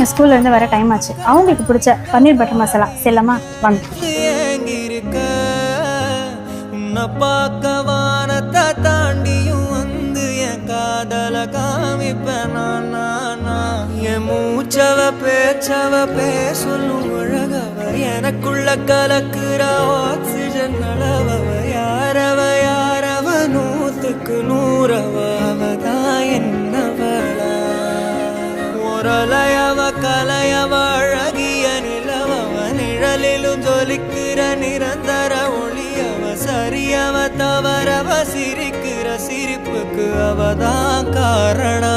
குழந்தைங்க ஸ்கூல்ல இருந்து வர டைம் ஆச்சு. அவங்களுக்கு பிடிச்ச பன்னீர் பட்டர் மசாலா. செல்லமா வாங்க. தாண்டியும் வந்து என் காதல காமிப்பேன். நான் என் மூச்சவ பேச்சவ பேசொல்லும் அழகவ எனக்குள்ள கலக்குற ஆக்சிஜன் அளவவ யாரவ யாரவ நூத்துக்கு நூறவ. அவதான் என்னவள? முரலையவ கலையவ அழகிய நிலவவ நிழலிலும் ஜொலிக்கிற நிரந்தர ஒளியவ சரியவ தவறவ சிரிக்கிற சிரிப்புக்கு அவதான் காரணம்.